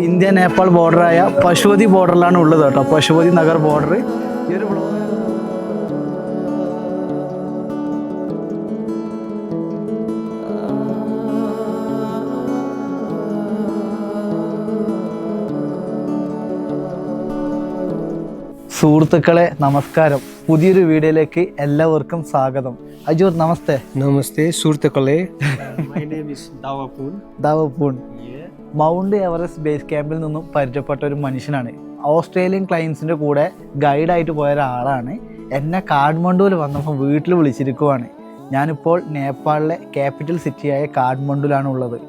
India Nepal ബോർഡറായ പശുപതി ബോർഡറിലാണ് ഉള്ളത് കേട്ടോ. പശുപതി നഗർ ബോർഡർ. ഈ ഒരു vlog- സുഹൃത്തുക്കളെ നമസ്കാരം. പുതിയൊരു വീഡിയോയിലേക്ക് എല്ലാവർക്കും സ്വാഗതം. അജൂർ നമസ്തേ. നമസ്തേ സുഹൃത്തുക്കളെ. ദാവപ്പൂൺ. Yeah. മൗണ്ട് എവറസ്റ്റ് ബേസ് ക്യാമ്പിൽ നിന്നും പരിചയപ്പെട്ട ഒരു മനുഷ്യനാണ്. ഓസ്ട്രേലിയൻ ക്ലയൻസിന്റെ കൂടെ ഗൈഡായിട്ട് പോയ ഒരാളാണ്. എന്നെ കാഠ്മണ്ഡുവിൽ വന്നപ്പോൾ വീട്ടിൽ വിളിച്ചിരിക്കുവാണ്. ഞാനിപ്പോൾ നേപ്പാളിലെ ക്യാപിറ്റൽ സിറ്റിയായ കാഠ്മണ്ഡുവിലാണ് ഉള്ളത്.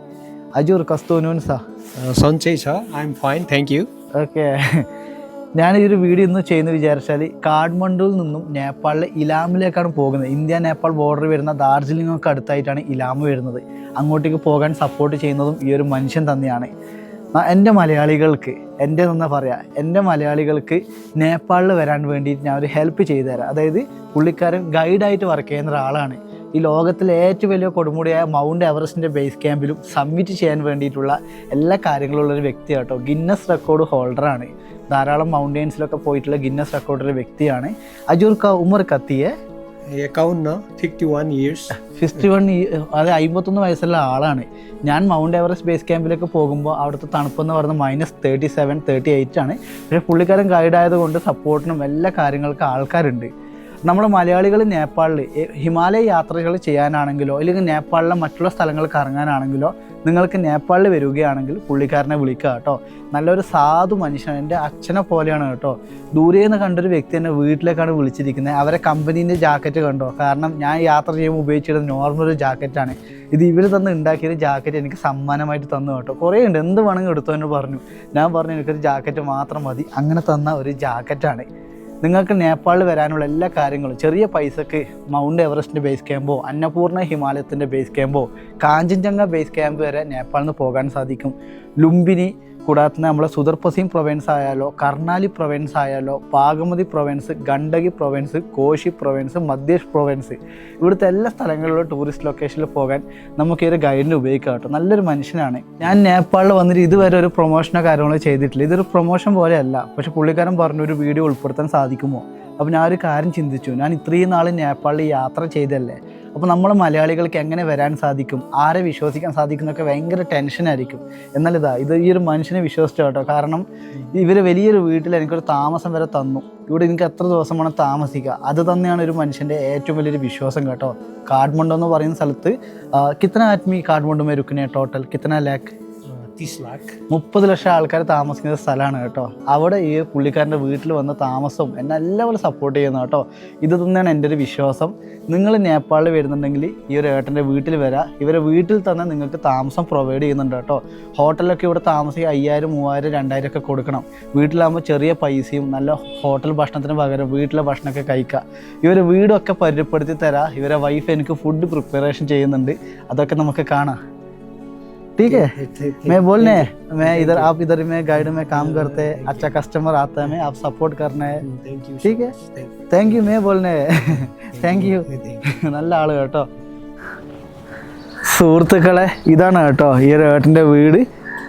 അജൂർ കസ്തൂനൂൻ സാ Sanjay sir I am fine thank you okay ഞാൻ ഈ ഒരു വീഡിയോ ഇന്ന് ചെയ്യുന്ന വിചാരിച്ചാൽ കാഠ്മണ്ഡുവിൽ നിന്നും നേപ്പാളിലെ ഇലാമിലേക്കാണ് പോകുന്നത്. ഇന്ത്യ നേപ്പാൾ ബോർഡർ വരുന്ന ഡാർജിലിംഗ് ഒക്കെ അടുത്തായിട്ടാണ് ഇലാമ വരുന്നത്. അങ്ങോട്ടേക്ക് പോകാൻ സപ്പോർട്ട് ചെയ്യുന്നതും ഈ ഒരു മനുഷ്യൻ തന്നെയാണ്. എന്റെ മലയാളികൾക്ക് എന്റെ തന്നെ പറയാം എന്റെ മലയാളികൾക്ക് നേപ്പാളിൽ വരാൻ വേണ്ടിയിട്ട് ഞാൻ ഒരു ഹെൽപ്പ് ചെയ്തു തരാം. അതായത് പുള്ളിക്കാരൻ ഗൈഡായിട്ട് വർക്ക് ചെയ്യുന്ന ഒരാളാണ്. ഈ ലോകത്തിലെ ഏറ്റവും വലിയ കൊടുമുടിയായ മൗണ്ട് എവറസ്റ്റിന്റെ ബേസ് ക്യാമ്പിലും സബ്മിറ്റ് ചെയ്യാൻ വേണ്ടിയിട്ടുള്ള എല്ലാ കാര്യങ്ങളുള്ള ഒരു വ്യക്തിയാണ് കേട്ടോ ഗിന്നസ് റെക്കോർഡ് ഹോൾഡറാണ് ധാരാളം മൗണ്ടെയ്ൻസിലൊക്കെ പോയിട്ടുള്ള ഗിന്നസ് റെക്കോർഡിലെ വ്യക്തിയാണ്. അജൂർ ക ഉമർ കത്തിയെ. Account 51 years. ഫിഫ്റ്റി വൺ അത് അമ്പത്തൊന്ന് വയസ്സുള്ള ആളാണ്. ഞാൻ മൗണ്ട് എവറസ്റ്റ് ബേസ് ക്യാമ്പിലേക്ക് പോകുമ്പോൾ അവിടുത്തെ തണുപ്പെന്ന് പറയുന്നത് minus thirty seven thirty eight ആണ്. പക്ഷേ പുള്ളിക്കാരൻ ഗൈഡ് ആയതുകൊണ്ട് സപ്പോർട്ടിനും എല്ലാ കാര്യങ്ങൾക്കും ആൾക്കാരുണ്ട്. നമ്മൾ മലയാളികൾ നേപ്പാളിൽ ഹിമാലയ യാത്രകൾ ചെയ്യാനാണെങ്കിലോ അല്ലെങ്കിൽ നേപ്പാളിലെ മറ്റുള്ള സ്ഥലങ്ങൾ കറങ്ങാനാണെങ്കിലോ നിങ്ങൾക്ക് നേപ്പാളിൽ വരികയാണെങ്കിൽ പുള്ളിക്കാരനെ വിളിക്കുക കേട്ടോ. നല്ലൊരു സാധു മനുഷ്യൻ എന്റെ അച്ഛനെ പോലെയാണ് കേട്ടോ. ദൂരെ നിന്ന് കണ്ടൊരു വ്യക്തി എന്നെ വീട്ടിലേക്കാണ് വിളിച്ചിരിക്കുന്നത്. അവരെ കമ്പനീന്റെ ജാക്കറ്റ് കണ്ടോ? കാരണം ഞാൻ യാത്ര ചെയ്യുമ്പോൾ ഉപയോഗിച്ചിരുന്ന നോർമൽ ഒരു ജാക്കറ്റാണ്. ഇത് ഇവർ തന്ന് ഉണ്ടാക്കിയൊരു ജാക്കറ്റ് എനിക്ക് സമ്മാനമായിട്ട് തന്നു കേട്ടോ. കുറേ ഉണ്ട്. എന്ത് വേണമെങ്കിൽ എടുത്തു എന്ന് പറഞ്ഞു. ഞാൻ പറഞ്ഞു എനിക്കൊരു ജാക്കറ്റ് മാത്രം മതി. അങ്ങനെ തന്ന ഒരു ജാക്കറ്റാണ്. നിങ്ങൾക്ക് നേപ്പാളിൽ വരാനുള്ള എല്ലാ കാര്യങ്ങളും ചെറിയ പൈസക്ക് മൗണ്ട് എവറസ്റ്റിന്റെ ബേസ് ക്യാമ്പോ അന്നപൂർണ ഹിമാലയത്തിന്റെ ബേസ് ക്യാമ്പോ കാഞ്ചൻജംഗ ബേസ് ക്യാമ്പ് വരെ നേപ്പാളിൽ നിന്ന് പോകാൻ സാധിക്കും. ലുംബിനി കൂടാതെ തന്നെ നമ്മളെ സുദർപ്പസീം പ്രൊവിൻസ് ആയാലോ കർണാലി പ്രൊവിൻസ് ആയാലോ Bagmati province Gandaki province Koshi province Madhesh province ഇവിടുത്തെ എല്ലാ സ്ഥലങ്ങളിലും ടൂറിസ്റ്റ് ലൊക്കേഷനിൽ പോകാൻ നമുക്ക് ഈ ഒരു ഗൈഡിനെ ഉപയോഗിക്കാം കേട്ടോ. നല്ലൊരു മനുഷ്യനാണ്. ഞാൻ നേപ്പാളിൽ വന്നിട്ട് ഇതുവരെ ഒരു പ്രൊമോഷനോ കാര്യങ്ങളോ ചെയ്തിട്ടില്ല. ഇതൊരു പ്രൊമോഷൻ പോലെയല്ല. പക്ഷെ പുള്ളിക്കാരൻ പറഞ്ഞു ഒരു വീഡിയോ ഉൾപ്പെടുത്താൻ സാധിക്കുമോ? അപ്പോൾ ഞാൻ ഒരു കാര്യം ചിന്തിച്ചു. ഞാൻ ഇത്രയും നാൾ നേപ്പാളിൽ യാത്ര ചെയ്തല്ലേ അപ്പോൾ നമ്മൾ മലയാളികൾക്ക് എങ്ങനെ വരാൻ സാധിക്കും? ആരെ വിശ്വസിക്കാൻ സാധിക്കും എന്നൊക്കെ ഭയങ്കര ടെൻഷനായിരിക്കും എന്നാൽ ഇതാ ഈ ഒരു മനുഷ്യനെ വിശ്വസിച്ചു കേട്ടോ. കാരണം ഇവർ വലിയൊരു വീട്ടിൽ എനിക്കൊരു താമസം വരെ തന്നു. ഇവിടെ എനിക്ക് എത്ര ദിവസം വേണം താമസിക്കുക അത് തന്നെയാണ് ഒരു മനുഷ്യന്റെ ഏറ്റവും വലിയൊരു വിശ്വാസം കേട്ടോ. കാഠ്മണ്ഡു എന്ന് പറയുന്ന സ്ഥലത്ത് കിത്തന ആത്മി കാഠ്മണ്ഡു മേരുക്കിനെ ടോട്ടൽ കിത്തന ലാക്ക്. 30 lakh. മുപ്പത് ലക്ഷം ആൾക്കാർ താമസിക്കുന്ന സ്ഥലമാണ് കേട്ടോ. അവിടെ ഈ പുള്ളിക്കാരന്റെ വീട്ടിൽ വന്ന താമസവും എന്നെ എല്ലാവരും സപ്പോർട്ട് ചെയ്യുന്ന കേട്ടോ. ഇത് തന്നെയാണ് എന്റെ ഒരു വിശ്വാസം. നിങ്ങൾ നേപ്പാളിൽ വരുന്നുണ്ടെങ്കിൽ ഈ ഒരു ഏട്ടന്റെ വീട്ടിൽ വരാം. ഇവരെ വീട്ടിൽ തന്നെ നിങ്ങൾക്ക് താമസം പ്രൊവൈഡ് ചെയ്യുന്നുണ്ട് കേട്ടോ. ഹോട്ടലൊക്കെ ഇവിടെ താമസിക്കുക അയ്യായിരം മൂവായിരം രണ്ടായിരം ഒക്കെ കൊടുക്കണം. വീട്ടിലാകുമ്പോൾ ചെറിയ പൈസയും നല്ല ഹോട്ടൽ ഭക്ഷണത്തിന് പകരം വീട്ടിലെ ഭക്ഷണമൊക്കെ കഴിക്കുക. ഇവരെ വീടൊക്കെ പരിചയപ്പെടുത്തി തരാം. ഇവരെ വൈഫ് എനിക്ക് ഫുഡ് പ്രിപ്പറേഷൻ ചെയ്യുന്നുണ്ട്. അതൊക്കെ നമുക്ക് കാണാം. ठीक है मैं बोलने मैं इधर आप इधर में गाइड में काम करते हैं अच्छा कस्टमर आता है मैं आप सपोर्ट करना है Thank you. ठीक है Thank you. Thank you may ബോൾനെ thank you നല്ല ആള് കേട്ടോ സുഹൃത്തുക്കളെ ഇതാണ് കേട്ടോ ഈ ഒരു ഏട്ടൻ്റെ വീട്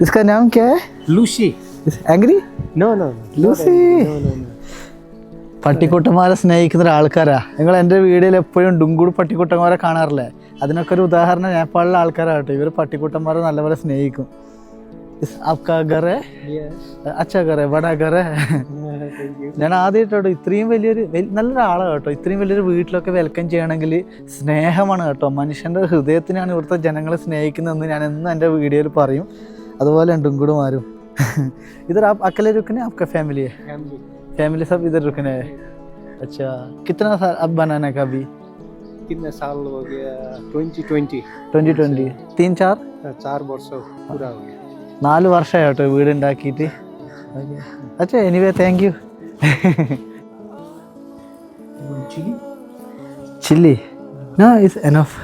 ഇസ്ക നാം കേ Lucy. Angry No, no. no. Lucy No, no, no. പട്ടിക്കുട്ടന്മാരെ സ്നേഹിക്കുന്ന ഒരാൾക്കാരാ നിങ്ങൾ എൻ്റെ വീഡിയോയിൽ എപ്പോഴും ഡുങ്കൂട് പട്ടിക്കുട്ടന്മാരെ കാണാറില്ലേ അതിനൊക്കെ ഒരു ഉദാഹരണം നേപ്പാളിലെ ആൾക്കാരാകട്ടെ. ഇവർ പട്ടിക്കുട്ടന്മാരെ നല്ലപോലെ സ്നേഹിക്കും. അക്കാഗറെ അച്ചകറെ വടകറെ ഞാൻ ആദ്യമായിട്ടോ ഇത്രയും വലിയൊരു നല്ലൊരാളാണ് കേട്ടോ ഇത്രയും വലിയൊരു വീട്ടിലൊക്കെ വെൽക്കം ചെയ്യണമെങ്കിൽ സ്നേഹമാണ് കേട്ടോ. മനുഷ്യന്റെ ഹൃദയത്തിനാണ് ഇവിടുത്തെ ജനങ്ങളെ സ്നേഹിക്കുന്നതെന്ന് ഞാൻ എന്നും എന്റെ വീഡിയോയിൽ പറയും. അതുപോലെ ഉണ്ടും കൂടുമാരും ഇതൊരു അക്കലെ രുക്കനെ ഫാമിലിയെ ഫാമിലി സബ് ഇതർ അച്ഛാ കിത്തന कितना साल अब बनाना कितना साल हो गया 2020 ട്വൻറ്റി ട്വൻറ്റി तीन चार चार वर्ष पूरा हो गया നാല് വർഷമായി കേട്ടോ വീട് ഉണ്ടാക്കിയിട്ട് അച്ഛാ anyway thank you Chili? Chilli no is enough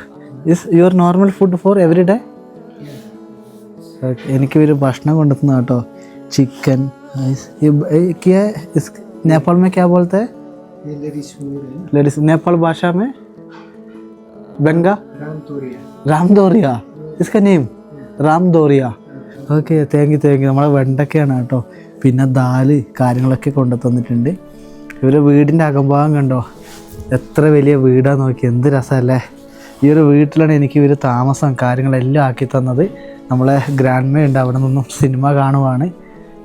is your normal food for every day എനിക്ക് ഒരു ഭക്ഷണം കൊണ്ടുവന്ന കേട്ടോ ചിക്കൻ നേപ്പാൾ में क्या बोलते हैं ये ladies food Benga? Ramdoria. Ramdoria. Mm. Iska name? Ramdoria. Okay thank you thank you നമ്മളെ വെണ്ടക്കയാണ് കേട്ടോ. പിന്നെ ദാൽ കാര്യങ്ങളൊക്കെ കൊണ്ടു തന്നിട്ടുണ്ട്. ഇവരെ വീടിന്റെ അകംഭാഗം കണ്ടോ? എത്ര വലിയ വീടാണ് നോക്കി. എന്ത് രസമല്ലേ? ഈ ഒരു വീട്ടിലാണ് എനിക്ക് ഇവർ താമസം കാര്യങ്ങളെല്ലാം ആക്കി തന്നത്. നമ്മളെ ഗ്രാൻഡ്മയുണ്ട് അവിടെ നിന്നും സിനിമ കാണുവാണ്.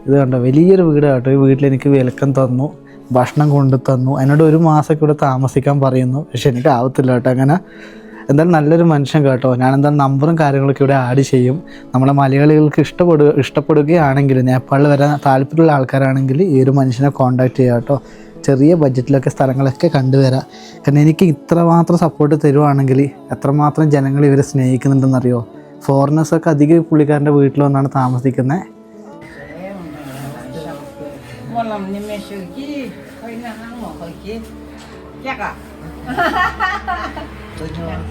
ഇത് കണ്ടോ? വലിയൊരു വീടാണ് കേട്ടോ. ഈ വീട്ടിൽ എനിക്ക് വിലക്കം തന്നു. ഭക്ഷണം കൊണ്ടു തന്നു. എന്നോട് ഒരു മാസമൊക്കെ ഇവിടെ താമസിക്കാൻ പറയുന്നു. പക്ഷെ എനിക്ക് ആവത്തില്ല കേട്ടോ അങ്ങനെ. എന്തായാലും നല്ലൊരു മനുഷ്യൻ കേട്ടോ. ഞാൻ എന്തായാലും നമ്പറും കാര്യങ്ങളൊക്കെ ഇവിടെ ആഡ് ചെയ്യും. നമ്മളെ മലയാളികൾക്ക് ഇഷ്ടപ്പെടുക ഇഷ്ടപ്പെടുകയാണെങ്കിൽ നേപ്പാളിൽ വരാൻ താല്പര്യമുള്ള ആൾക്കാരാണെങ്കിൽ ഈ ഒരു മനുഷ്യനെ കോൺടാക്ട് ചെയ്യുക കേട്ടോ. ചെറിയ ബഡ്ജറ്റിലൊക്കെ സ്ഥലങ്ങളൊക്കെ കണ്ടുവരാം. കാരണം എനിക്ക് ഇത്രമാത്രം സപ്പോർട്ട് തരുവാണെങ്കിൽ എത്രമാത്രം ജനങ്ങൾ ഇവരെ സ്നേഹിക്കുന്നുണ്ടെന്നറിയോ? ഫോറിനേഴ്സൊക്കെ അധികം പുള്ളിക്കാരന്റെ വീട്ടിൽ വന്നാണ് താമസിക്കുന്നത് một lần nhưng mẹ sử chi hơi nó ăn một hồi chi chắc à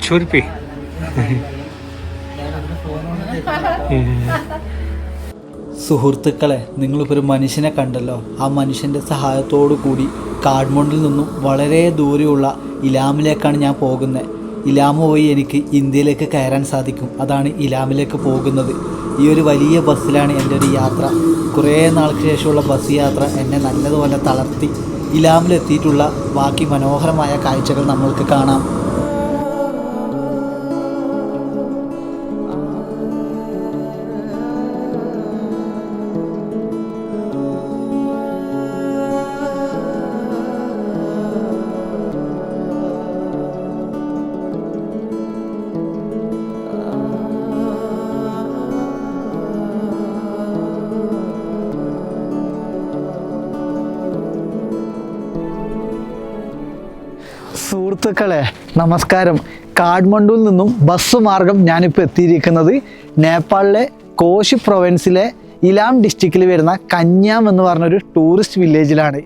Churpi. സുഹൃത്തുക്കളെ നിങ്ങളിപ്പോൾ ഒരു മനുഷ്യനെ കണ്ടല്ലോ. ആ മനുഷ്യന്റെ സഹായത്തോടു കൂടി കാഠ്മണ്ഡിൽ നിന്നും വളരെ ദൂരെയുള്ള ഇലാമിലേക്കാണ് ഞാൻ പോകുന്നത്. ഇലാമ വഴി എനിക്ക് ഇന്ത്യയിലേക്ക് കയറാൻ സാധിക്കും. അതാണ് ഇലാമിലേക്ക് പോകുന്നത്. ഈ ഒരു വലിയ ബസ്സിലാണ് എന്റെ ഒരു യാത്ര. കുറേ നാൾക്ക് ശേഷമുള്ള ബസ് യാത്ര എന്നെ നല്ലതുപോലെ തളർത്തി. ഇലാമിലെത്തിയിട്ടുള്ള ബാക്കി മനോഹരമായ കാഴ്ചകൾ നമ്മൾക്ക് കാണാം. നമസ്കാരം. കാഠ്മണ്ഡുവിൽ നിന്നും ബസ് മാർഗം ഞാനിപ്പോൾ എത്തിയിരിക്കുന്നത് നേപ്പാളിലെ കോശി പ്രൊവിൻസിലെ ഇലാം ഡിസ്ട്രിക്റ്റിൽ വരുന്ന കന്യാം എന്ന് പറഞ്ഞൊരു ടൂറിസ്റ്റ് വില്ലേജിലാണ്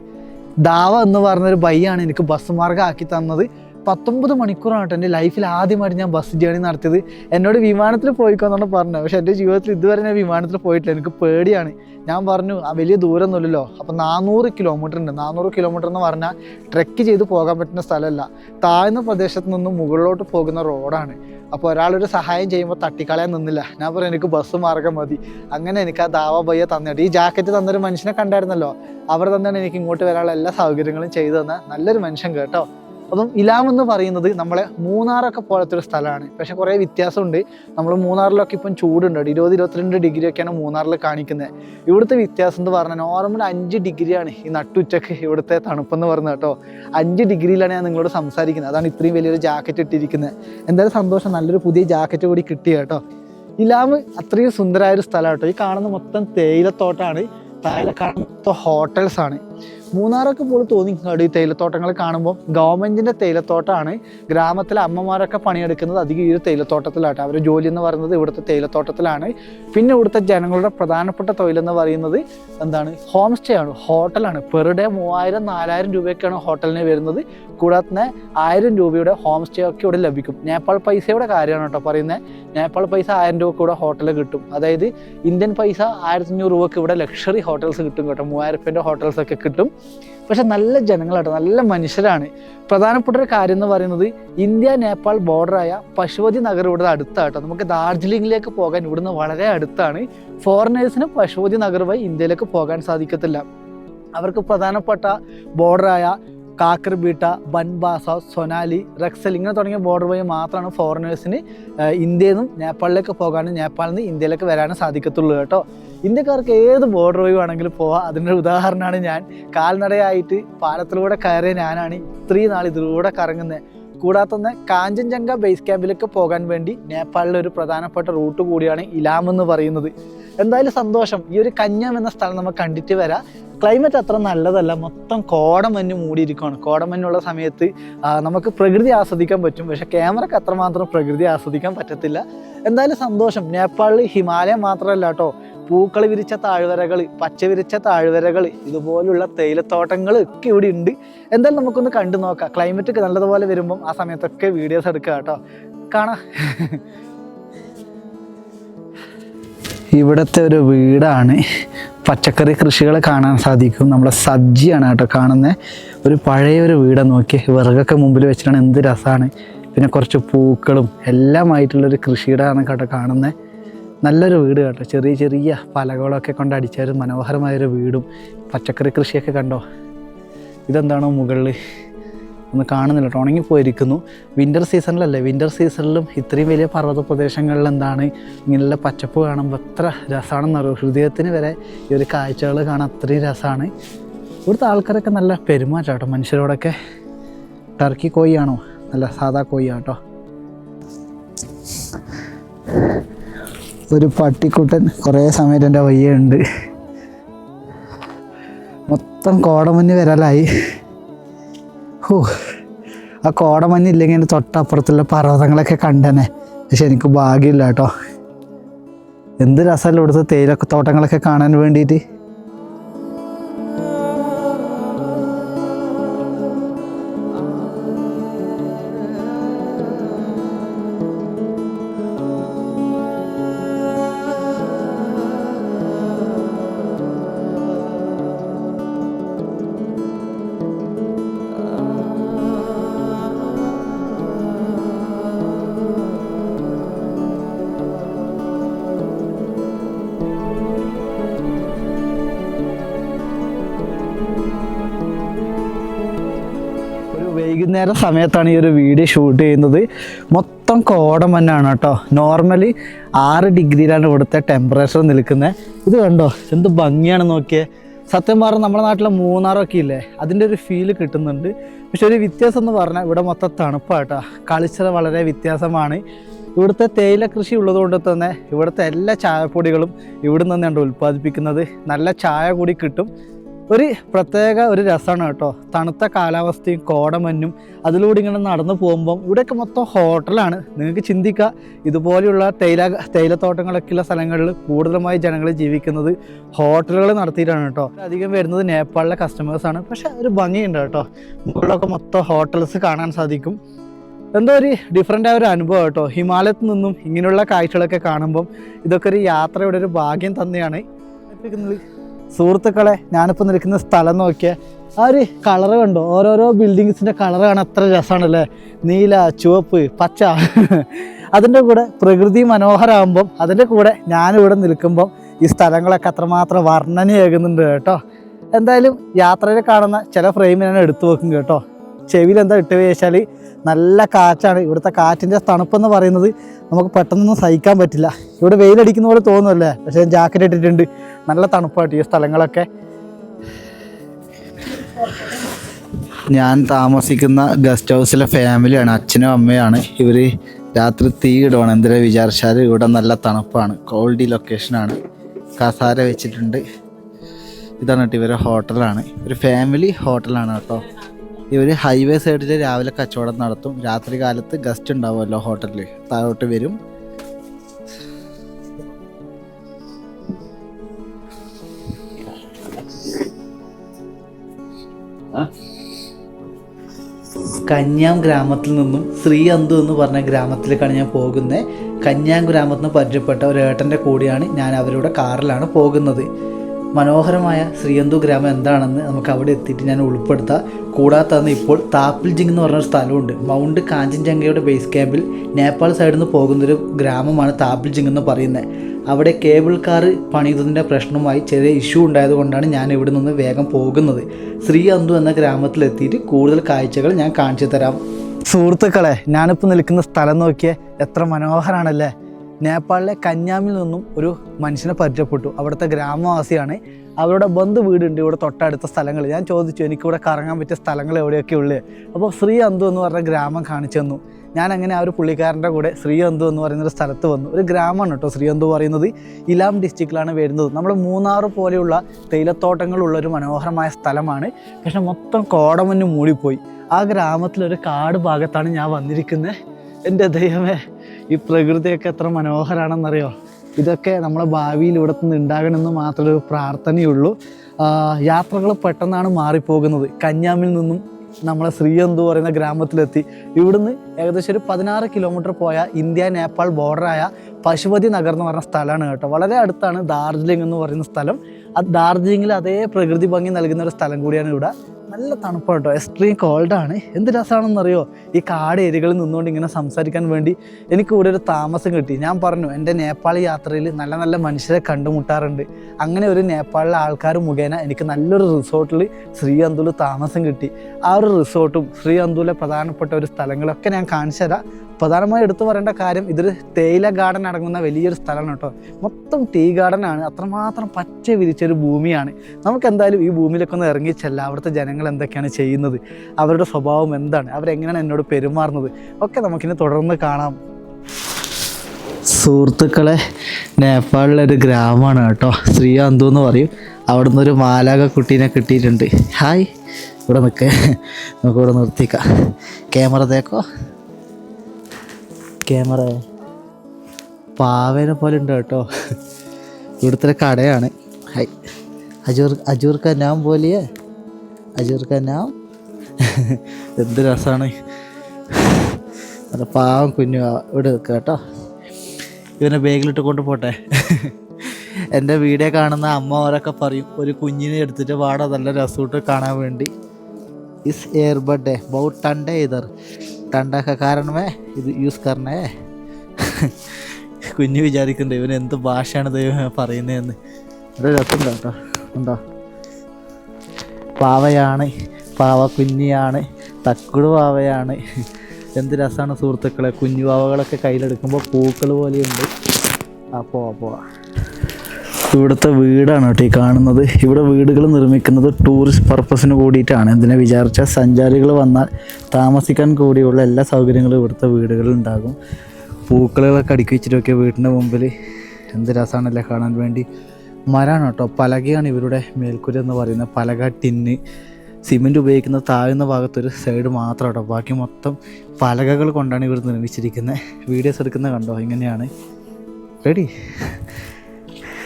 ദാവ എന്ന് പറഞ്ഞൊരു ബൈയാണ് എനിക്ക് ബസ് മാർഗം ആക്കി തന്നത്. പത്തൊമ്പത് മണിക്കൂറാണ് കേട്ടോ എന്റെ ലൈഫിൽ ആദ്യമായിട്ട് ഞാൻ ബസ് ജേണി നടത്തിയത്. എന്നോട് വിമാനത്തിൽ പോയിക്കോന്നാണ് പറഞ്ഞത്. പക്ഷേ എന്റെ ജീവിതത്തിൽ ഇതുവരെ ഞാൻ വിമാനത്തിൽ പോയിട്ടില്ല. എനിക്ക് പേടിയാണ്. ഞാൻ പറഞ്ഞു വലിയ ദൂരമൊന്നുമില്ലല്ലോ. അപ്പോൾ നാനൂറ് കിലോമീറ്റർ ഉണ്ട്. നാനൂറ് കിലോമീറ്റർ എന്ന് പറഞ്ഞാൽ ട്രെക്ക് ചെയ്ത് പോകാൻ പറ്റുന്ന സ്ഥലമല്ല. താഴ്ന്ന പ്രദേശത്ത് നിന്ന് മുകളിലോട്ട് പോകുന്ന റോഡാണ് അപ്പോൾ ഒരാളൊരു സഹായം ചെയ്യുമ്പോൾ തട്ടിക്കളയാൻ നിന്നില്ല. ഞാൻ പറഞ്ഞു എനിക്ക് ബസ് മാർഗം മതി. അങ്ങനെ എനിക്ക് ആ ദാവ ബയ്യ തന്നിട്ട് ഈ ജാക്കറ്റ് തന്നൊരു മനുഷ്യനെ കണ്ടായിരുന്നല്ലോ. അവർ തന്നെയാണ് എനിക്ക് ഇങ്ങോട്ട് വരാനുള്ള എല്ലാ സൗകര്യങ്ങളും ചെയ്തു തന്ന നല്ലൊരു മനുഷ്യൻ കേട്ടോ. അപ്പം ഇലാം എന്ന് പറയുന്നത് നമ്മളെ മൂന്നാറൊക്കെ പോലത്തെ ഒരു സ്ഥലമാണ്. പക്ഷെ കുറേ വ്യത്യാസമുണ്ട്. നമ്മൾ മൂന്നാറിലൊക്കെ ഇപ്പം ചൂടുണ്ട്. ഇരുപത് ഇരുപത്തിരണ്ട് ഡിഗ്രി ഒക്കെയാണ് മൂന്നാറിൽ കാണിക്കുന്നത്. ഇവിടുത്തെ വ്യത്യാസം എന്ന് പറഞ്ഞാൽ നോർമൽ അഞ്ച് ഡിഗ്രിയാണ് ഈ നട്ടുച്ചക്ക് ഇവിടുത്തെ തണുപ്പെന്ന് പറയുന്നത് കേട്ടോ. അഞ്ച് ഡിഗ്രിയിലാണ് ഞാൻ നിങ്ങളോട് സംസാരിക്കുന്നത്. അതാണ് ഇത്രയും വലിയൊരു ജാക്കറ്റ് ഇട്ടിരിക്കുന്നത്. എന്തായാലും സന്തോഷം. നല്ലൊരു പുതിയ ജാക്കറ്റ് കൂടി കിട്ടിയ കേട്ടോ. ഇലാം അത്രയും സുന്ദരമായ ഒരു സ്ഥലമാണ് കേട്ടോ. ഈ കാണുന്ന മൊത്തം തേയിലത്തോട്ടാണ്. താഴെ കാണുന്ന മൊത്തം ഹോട്ടൽസ് ആണ് മൂന്നാറൊക്കെ പോലും തോന്നി. ഈ തേയിലത്തോട്ടങ്ങൾ കാണുമ്പോൾ ഗവൺമെന്റിന്റെ തേയിലത്തോട്ടമാണ് ഗ്രാമത്തിലെ അമ്മമാരൊക്കെ പണിയെടുക്കുന്നത്. അധികം ഈ ഒരു തേയിലത്തോട്ടത്തിലാട്ടോ. അവരുടെ ജോലി എന്ന് പറയുന്നത് ഇവിടുത്തെ തേയിലത്തോട്ടത്തിലാണ്. പിന്നെ ഇവിടുത്തെ ജനങ്ങളുടെ പ്രധാനപ്പെട്ട തൊഴിലെന്ന് പറയുന്നത് എന്താണ്? ഹോം സ്റ്റേ ആണ്. ഹോട്ടലാണ്. പെർ ഡേ മൂവായിരം നാലായിരം രൂപയൊക്കെയാണ് ഹോട്ടലിന് വരുന്നത്. കൂടാതെ ആയിരം രൂപയുടെ ഹോം സ്റ്റേ ഒക്കെ ഇവിടെ ലഭിക്കും. നേപ്പാൾ പൈസയുടെ കാര്യമാണ് കേട്ടോ പറയുന്നത് നേപ്പാൾ പൈസ ആയിരം രൂപ കൂടെ ഹോട്ടൽ കിട്ടും. അതായത് ഇന്ത്യൻ പൈസ ആയിരത്തി അഞ്ഞൂറ് രൂപക്ക് ഇവിടെ ലക്ഷറി ഹോട്ടൽസ് കിട്ടും കേട്ടോ. ഹോട്ടൽസ് ഒക്കെ കിട്ടും. പക്ഷെ നല്ല ജനങ്ങളാട്ടോ നല്ല മനുഷ്യരാണ്. പ്രധാനപ്പെട്ട ഒരു കാര്യം എന്ന് പറയുന്നത് ഇന്ത്യ നേപ്പാൾ ബോർഡറായ പശുപതി നഗർ ഇവിടെ അടുത്താട്ടോ നമുക്ക് ദാർജിലിംഗിലേക്ക് പോകാൻ ഇവിടുന്ന് വളരെ അടുത്താണ്. ഫോറിനേഴ്സിന് പശുപതി നഗർ വഴി ഇന്ത്യയിലേക്ക് പോകാൻ സാധിക്കത്തില്ല. അവർക്ക് പ്രധാനപ്പെട്ട ബോർഡറായ കാക്കർബീട്ട ബൻബാസ സൊനാലി റക്സൽ ഇങ്ങനെ തുടങ്ങിയ ബോർഡർ വഴി മാത്രമാണ് ഫോറിനേഴ്സിന് ഇന്ത്യയിൽ നിന്നും നേപ്പാളിലേക്ക് പോകാനും നേപ്പാളിൽ നിന്ന് ഇന്ത്യയിലേക്ക് വരാനും സാധിക്കത്തുള്ളൂ കേട്ടോ. ഇന്ത്യക്കാർക്ക് ഏത് ബോർഡർ വഴി വേണമെങ്കിലും പോവാം. അതിന്റെ ഉദാഹരണമാണ് ഞാൻ. കാൽനടയായിട്ട് പാലത്തിലൂടെ കയറിയ ഞാനാണ് ഇത്രയും നാൾ ഇതിലൂടെ കറങ്ങുന്നത്. കൂടാതെ തന്നെ കാഞ്ചൻജംഗ ബേസ് ക്യാമ്പിലേക്ക് പോകാൻ വേണ്ടി നേപ്പാളിലെ ഒരു പ്രധാനപ്പെട്ട റൂട്ട് കൂടിയാണ് ഇലാം എന്ന് പറയുന്നത്. എന്തായാലും സന്തോഷം. ഈ ഒരു കന്യാം എന്ന സ്ഥലം നമുക്ക് കണ്ടിട്ട് വരാം. ക്ലൈമറ്റ് അത്ര നല്ലതല്ല. മൊത്തം കോടമഞ്ഞ് മൂടിയിരിക്കുകയാണ് കോടമഞ്ഞുള്ള സമയത്ത് നമുക്ക് പ്രകൃതി ആസ്വദിക്കാൻ പറ്റും. പക്ഷെ ക്യാമറക്ക് അത്രമാത്രം പ്രകൃതി ആസ്വദിക്കാൻ പറ്റത്തില്ല. എന്തായാലും സന്തോഷം. നേപ്പാളിൽ ഹിമാലയം മാത്രമല്ല കേട്ടോ. പൂക്കൾ വിരിച്ച താഴ്വരകൾ പച്ച വിരിച്ച താഴ്വരകൾ ഇതുപോലുള്ള തേയിലത്തോട്ടങ്ങൾ ഒക്കെ ഇവിടെ ഉണ്ട്. എന്തായാലും നമുക്കൊന്ന് കണ്ടു നോക്കാം. ക്ലൈമറ്റ് നല്ലതുപോലെ വരുമ്പം ആ സമയത്തൊക്കെ വീഡിയോസ് എടുക്കുക കേട്ടോ. കാണാം. ഇവിടുത്തെ ഒരു വീടാണ്. പച്ചക്കറി കൃഷികൾ കാണാൻ സാധിക്കും. നമ്മുടെ സബ്ജിയാണ് കേട്ടോ കാണുന്നത് ഒരു പഴയ ഒരു വീടാണ് നോക്കി വിറകൊക്കെ മുമ്പിൽ വെച്ചിട്ടാണ് എന്ത് രസമാണ് പിന്നെ കുറച്ച് പൂക്കളും എല്ലാമായിട്ടുള്ളൊരു കൃഷിയിടാണ് കേട്ടോ കാണുന്നത് നല്ലൊരു വീട് കേട്ടോ ചെറിയ ചെറിയ പലകളൊക്കെ കൊണ്ട് അടിച്ചൊരു മനോഹരമായൊരു വീടും പച്ചക്കറി കൃഷിയൊക്കെ കണ്ടോ? ഇതെന്താണോ മുകളിൽ ഒന്ന് കാണുന്നില്ല കേട്ടോ. ഉണങ്ങിപ്പോയിരിക്കുന്നു വിന്റർ സീസണിലല്ലേ വിന്റർ സീസണിലും ഇത്രയും വലിയ പർവത പ്രദേശങ്ങളിൽ എന്താണ് ഇങ്ങനെയുള്ള പച്ചപ്പ് കാണുമ്പോൾ എത്ര രസമാണെന്നറിയോ ഹൃദയത്തിന് വരെ ഈ ഒരു കാഴ്ചകൾ കാണാൻ അത്രയും രസമാണ് ഇവിടുത്തെ ആൾക്കാരൊക്കെ നല്ല പെരുമാറ്റം കേട്ടോ. മനുഷ്യരോടൊക്കെ ടർക്കി കോഴിയാണോ? നല്ല സാധാ കോഴിയാട്ടോ ഒരു പട്ടിക്കുട്ടൻ കുറേ സമയത്ത് എന്റെ വയ്യുണ്ട് മൊത്തം കോടമഞ്ഞ് വരലായി. ഹോ ആ കോടമഞ്ഞ് ഇല്ലെങ്കിൽ എന്റെ തൊട്ടപ്പുറത്തുള്ള പർവതങ്ങളൊക്കെ കണ്ടനെ പക്ഷെ എനിക്ക് ഭാഗ്യമില്ല കേട്ടോ. എന്ത് രസമല്ല ഇവിടുത്തെ തേയിലൊക്കെ തോട്ടങ്ങളൊക്കെ കാണാൻ വേണ്ടിയിട്ട്. വൈകുന്നേര സമയത്താണ് ഈ ഒരു വീഡിയോ ഷൂട്ട് ചെയ്യുന്നത്. മൊത്തം കോടമഞ്ഞാണ് കേട്ടോ. നോർമലി ആറ് ഡിഗ്രിയിലാണ് ഇവിടുത്തെ ടെമ്പറേച്ചർ നിൽക്കുന്നത് ഇത് കണ്ടോ? എന്ത് ഭംഗിയാണ് നോക്കിയേ. സത്യം പറഞ്ഞാൽ നമ്മുടെ നാട്ടിലെ മൂന്നാറൊക്കെ ഇല്ലേ? അതിന്റെ ഒരു ഫീൽ കിട്ടുന്നുണ്ട്. പക്ഷെ ഒരു വ്യത്യാസം എന്ന് പറഞ്ഞാൽ ഇവിടെ മൊത്തം തണുപ്പാട്ടോ കളിച്ചത് വളരെ വ്യത്യാസമാണ്. ഇവിടുത്തെ തേയില കൃഷി ഉള്ളതുകൊണ്ട് തന്നെ ഇവിടുത്തെ എല്ലാ ചായപ്പൊടികളും ഇവിടെ നിന്ന് തന്നെയാണ് ഉൽപ്പാദിപ്പിക്കുന്നത്. നല്ല ചായ കൂടി കിട്ടും. ഒരു പ്രത്യേക ഒരു രസമാണ് കേട്ടോ. തണുത്ത കാലാവസ്ഥയും കോടമഞ്ഞും അതിലൂടെ ഇങ്ങനെ നടന്നു പോകുമ്പം ഇവിടെയൊക്കെ മൊത്തം ഹോട്ടലാണ് നിങ്ങൾക്ക് ചിന്തിക്കുക ഇതുപോലെയുള്ള തേയില തേയിലത്തോട്ടങ്ങളൊക്കെയുള്ള സ്ഥലങ്ങളിൽ കൂടുതലുമായി ജനങ്ങൾ ജീവിക്കുന്നത് ഹോട്ടലുകൾ നടത്തിയിട്ടാണ് കേട്ടോ. അധികം വരുന്നത് നേപ്പാളിലെ കസ്റ്റമേഴ്സാണ് പക്ഷെ ഒരു ഭംഗിയുണ്ട് കേട്ടോ. മുകളിലൊക്കെ മൊത്തം ഹോട്ടൽസ് കാണാൻ സാധിക്കും. എന്തോ ഒരു ഡിഫറെന്റ് ആയ ഒരു അനുഭവം കേട്ടോ. ഹിമാലയത്തിൽ നിന്നും ഇങ്ങനെയുള്ള കാഴ്ചകളൊക്കെ കാണുമ്പം ഇതൊക്കെ ഒരു യാത്രയുടെ ഒരു ഭാഗ്യം തന്നെയാണ്. ഏൽപ്പിക്കുന്നത്. സുഹൃത്തുക്കളെ ഞാനിപ്പോൾ നിൽക്കുന്ന സ്ഥലം നോക്കിയാൽ ആ ഒരു കളർ കണ്ടോ? ഓരോരോ ബിൽഡിങ്സിന്റെ കളർ കാണാൻ എത്ര രസമാണല്ലേ നീല ചുവപ്പ് പച്ച. അതിന്റെ കൂടെ പ്രകൃതി മനോഹരമാകുമ്പം അതിന്റെ കൂടെ ഞാനിവിടെ നിൽക്കുമ്പം ഈ സ്ഥലങ്ങളൊക്കെ അത്രമാത്രം വർണനയേകുന്നുണ്ട് കേട്ടോ. എന്തായാലും യാത്രയിൽ കാണുന്ന ചില ഫ്രെയിം ഞാൻ എടുത്തു വെക്കും കേട്ടോ. ചെവിയിൽ എന്താ ഇട്ട് വെച്ചാൽ നല്ല കാറ്റാണ്. ഇവിടുത്തെ കാറ്റിന്റെ തണുപ്പെന്ന് പറയുന്നത് നമുക്ക് പെട്ടെന്നൊന്നും സഹിക്കാൻ പറ്റില്ല. ഇവിടെ വെയിലടിക്കുന്ന പോലെ തോന്നുമല്ലേ പക്ഷേ ഞാൻ ജാക്കറ്റ് ഇട്ടിട്ടുണ്ട്. നല്ല തണുപ്പായിട്ട് ഈ സ്ഥലങ്ങളൊക്കെ. ഞാൻ താമസിക്കുന്ന ഗസ്റ്റ് ഹൗസിലെ ഫാമിലിയാണ് അച്ഛനും അമ്മയാണ് ഇവർ രാത്രി തീ ഇടുവാണ്. എന്തിനാ വിചാരിച്ചാൽ ഇവിടെ നല്ല തണുപ്പാണ്. കോൾഡി ലൊക്കേഷനാണ്. കസാര വെച്ചിട്ടുണ്ട്. ഇതാണ് കേട്ടോ ഇവരെ ഹോട്ടലാണ്. ഒരു ഫാമിലി ഹോട്ടലാണ് കേട്ടോ. ഇവർ ഹൈവേ സൈഡിൽ രാവിലെ കച്ചവടം നടത്തും. രാത്രി കാലത്ത് ഗസ്റ്റ് ഉണ്ടാവുമല്ലോ ഹോട്ടലിൽ താഴോട്ട് വരും. കന്യാം ഗ്രാമത്തിൽ നിന്നും ശ്രീ അന്തു എന്ന് പറഞ്ഞ ഗ്രാമത്തിലേക്കാണ് ഞാൻ പോകുന്നത്. കന്യാം ഗ്രാമത്തിൽ നിന്ന് പരിചയപ്പെട്ട ഒരു ഏട്ടന്റെ കൂടെയാണ് ഞാൻ അവരുടെ കാറിലാണ് പോകുന്നത്. മനോഹരമായ ശ്രീയന്തു ഗ്രാമം എന്താണെന്ന് നമുക്ക് അവിടെ എത്തിയിട്ട് ഞാൻ ഉൾപ്പെടുത്താം. കൂടാതെ തന്നെ ഇപ്പോൾ താപ്പിൽ ജിങ് എന്ന് പറഞ്ഞൊരു സ്ഥലമുണ്ട്. മൗണ്ട് കാഞ്ചൻജംഗയുടെ ബേസ് ക്യാമ്പിൽ നേപ്പാൾ സൈഡിൽ നിന്ന് പോകുന്നൊരു ഗ്രാമമാണ് താപ്പിൽ ജിങ് എന്ന് പറയുന്നത്. അവിടെ കേബിൾ കാർ പണിതതിന്റെ പ്രശ്നവുമായി ചെറിയ ഇഷ്യൂ ഉണ്ടായതുകൊണ്ടാണ് ഞാൻ ഇവിടെ നിന്ന് വേഗം പോകുന്നത്. ശ്രീ അന്തു എന്ന ഗ്രാമത്തിലെത്തിയിട്ട് കൂടുതൽ കാഴ്ചകൾ ഞാൻ കാണിച്ചു തരാം. സുഹൃത്തുക്കളെ ഞാനിപ്പോൾ നിൽക്കുന്ന സ്ഥലം നോക്കിയേ എത്ര മനോഹരമാണല്ലേ നേപ്പാളിലെ കന്യാമിൽ നിന്നും ഒരു മനുഷ്യനെ പരിചയപ്പെട്ടു. അവിടുത്തെ ഗ്രാമവാസിയാണ്. അവരുടെ ബന്ധു വീടുണ്ട് ഇവിടെ തൊട്ടടുത്ത സ്ഥലങ്ങൾ ഞാൻ ചോദിച്ചു എനിക്കിവിടെ കറങ്ങാൻ പറ്റിയ സ്ഥലങ്ങൾ എവിടെയൊക്കെ ഉള്ളത് അപ്പോൾ ശ്രീ അന്തു എന്ന് പറഞ്ഞ ഗ്രാമം കാണിച്ചു തന്നു. ഞാൻ അങ്ങനെ ആ ഒരു പുള്ളിക്കാരന്റെ കൂടെ ശ്രീ അന്തു എന്ന് പറയുന്ന ഒരു സ്ഥലത്ത് വന്നു. ഒരു ഗ്രാമമാണ് കേട്ടോ ശ്രീ അന്തു പറയുന്നത്. ഇലാം ഡിസ്ട്രിക്റ്റിലാണ് വരുന്നത്. നമ്മുടെ മൂന്നാർ പോലെയുള്ള തേയിലത്തോട്ടങ്ങളുള്ള ഒരു മനോഹരമായ സ്ഥലമാണ്. പക്ഷെ മൊത്തം കോടമഞ്ഞ് മൂടിപ്പോയി. ആ ഗ്രാമത്തിലൊരു കാട് ഭാഗത്താണ് ഞാൻ വന്നിരിക്കുന്നത്. എന്റെ ദൈവമേ ഈ പ്രകൃതിയൊക്കെ എത്ര മനോഹരമാണെന്നറിയോ ഇതൊക്കെ നമ്മുടെ ഭാവിയിൽ ഇവിടെ നിന്ന് ഉണ്ടാകണമെന്ന് മാത്രമേ ഒരു പ്രാർത്ഥനയുള്ളൂ യാത്രകൾ പെട്ടെന്നാണ് മാറിപ്പോകുന്നത്. കന്യാമിൽ നിന്നും നമ്മളെ ശ്രീയന്തു പറയുന്ന ഗ്രാമത്തിലെത്തി. ഇവിടുന്ന് ഏകദേശം ഒരു പതിനാറ് കിലോമീറ്റർ പോയ ഇന്ത്യ നേപ്പാൾ ബോർഡറായ പശുപതി നഗർ എന്ന് പറഞ്ഞ സ്ഥലമാണ് കേട്ടോ. വളരെ അടുത്താണ് ഡാർജിലിംഗ് എന്ന് പറയുന്ന സ്ഥലം. ആ ഡാർജിലിംഗിൽ അതേ പ്രകൃതി ഭംഗി നൽകുന്ന ഒരു സ്ഥലം കൂടിയാണ് ഇവിടെ. നല്ല തണുപ്പാണ് കേട്ടോ എക്സ്ട്രീം കോൾഡാണ് എന്ത് രസമാണെന്നറിയോ ഈ കാട് ഏരിയകളിൽ നിന്നുകൊണ്ട് ഇങ്ങനെ സംസാരിക്കാൻ വേണ്ടി എനിക്ക് ഇവിടെ ഒരു താമസം കിട്ടി. ഞാൻ പറഞ്ഞു എന്റെ നേപ്പാൾ യാത്രയിൽ നല്ല നല്ല മനുഷ്യരെ കണ്ടുമുട്ടാറുണ്ട്. അങ്ങനെ ഒരു നേപ്പാളിലെ ആൾക്കാർ മുഖേന എനിക്ക് നല്ലൊരു റിസോർട്ടിൽ ശ്രീ അന്തുൽ താമസം കിട്ടി. ആ ഒരു റിസോർട്ടും ശ്രീ അന്തുലെ പ്രധാനപ്പെട്ട ഒരു സ്ഥലങ്ങളൊക്കെ ഞാൻ കാണിച്ചു തരാം പ്രധാനമായും എടുത്തു പറയേണ്ട കാര്യം ഇതൊരു തേയില ഗാർഡൻ അടങ്ങുന്ന വലിയൊരു സ്ഥലമാണ് കേട്ടോ. മൊത്തം ടീ ഗാർഡൻ ആണ്. അത്രമാത്രം പച്ച വിരിച്ചൊരു ഭൂമിയാണ്. നമുക്ക് എന്തായാലും ഈ ഭൂമിയിലൊക്കെ ഒന്ന് ഇറങ്ങിച്ചല്ല അവിടുത്തെ ജനങ്ങൾ എന്തൊക്കെയാണ് ചെയ്യുന്നത്? അവരുടെ സ്വഭാവം എന്താണ്? അവരെങ്ങനെയാണ് എന്നോട് പെരുമാറുന്നത്? ഒക്കെ നമുക്കിനി തുടർന്ന് കാണാം. സുഹൃത്തുക്കളെ നേപ്പാളിലെ ഒരു ഗ്രാമമാണ് കേട്ടോ. ശ്രീകാന്തു എന്ന് പറയും. അവിടുന്ന് ഒരു മാലാക കുട്ടീനെ കിട്ടിയിട്ടുണ്ട്. ഹായ്. ഇവിടെ നിൽക്കേ. നമുക്കിവിടെ നിർത്തിക്കാം. ക്യാമറ തേക്കോ? ക്യാമറ പാവേനെ പോലെ ഉണ്ട് കേട്ടോ. ഇവിടുത്തെ കടയാണ്. ഹൈ. അജൂർ അജൂർ ക നാം പോലെയേ. അജൂർ ക എന്ത് രസമാണ് പാവം കുഞ്ഞു ഇവിടെ നിൽക്കുക കേട്ടോ. ഇവനെ ബാഗിലിട്ട് കൊണ്ട് പോട്ടെ. എന്റെ വീഡിയോ കാണുന്ന അമ്മ അവരൊക്കെ പറയും ഒരു കുഞ്ഞിനെ എടുത്തിട്ട് വാടാ നല്ല രസമായിട്ട് കാണാൻ വേണ്ടി. ഇസ് എയർബഡ് ബൗ ടണ്ടേ ഇതർ ടണ്ട കാരണമേ? ഇത് യൂസ് കാരണേ കുഞ്ഞ് വിചാരിക്കുന്നുണ്ട് ഇവൻ എന്ത് ഭാഷയാണ് ദൈവം പറയുന്നതെന്ന്. ഒരു രസമുണ്ട് കേട്ടോ. പാവയാണ് പാവ കുഞ്ഞിയാണ് തക്കുട് പാവയാണ്. എന്ത് രസമാണ് സുഹൃത്തുക്കളെ കുഞ്ഞു പാവകളൊക്കെ കയ്യിലെടുക്കുമ്പോൾ പൂക്കൾ പോലെയുണ്ട്. ആ പോവാ പോവാ. ഇവിടുത്തെ വീടാണ് കേട്ടോ ഈ കാണുന്നത്. ഇവിടെ വീടുകൾ നിർമ്മിക്കുന്നത് ടൂറിസ്റ്റ് പർപ്പസിന് കൂടിയിട്ടാണ്. എന്തിനാ വിചാരിച്ചാൽ സഞ്ചാരികൾ വന്നാൽ താമസിക്കാൻ കൂടിയുള്ള എല്ലാ സൗകര്യങ്ങളും ഇവിടുത്തെ വീടുകളിൽ ഉണ്ടാകും. പൂക്കളുകളൊക്കെ അടുക്കി വെച്ചിട്ടൊക്കെ വീടിന്റെ മുമ്പിൽ എന്ത് രസമാണല്ലേ കാണാൻ വേണ്ടി. മരമാണ് കേട്ടോ. പലകയാണ് ഇവരുടെ മേൽക്കൂര എന്ന് പറയുന്നത്. പലക ടിന്ന്. സിമെന്റ് ഉപയോഗിക്കുന്ന താഴ്ന്ന ഭാഗത്തൊരു സൈഡ് മാത്രം കേട്ടോ. ബാക്കി മൊത്തം പലകകൾ കൊണ്ടാണ് ഇവർ നിർമ്മിച്ചിരിക്കുന്നത്. വീഡിയോസ് എടുക്കുന്നത് കണ്ടോ? ഇങ്ങനെയാണ്. റെഡി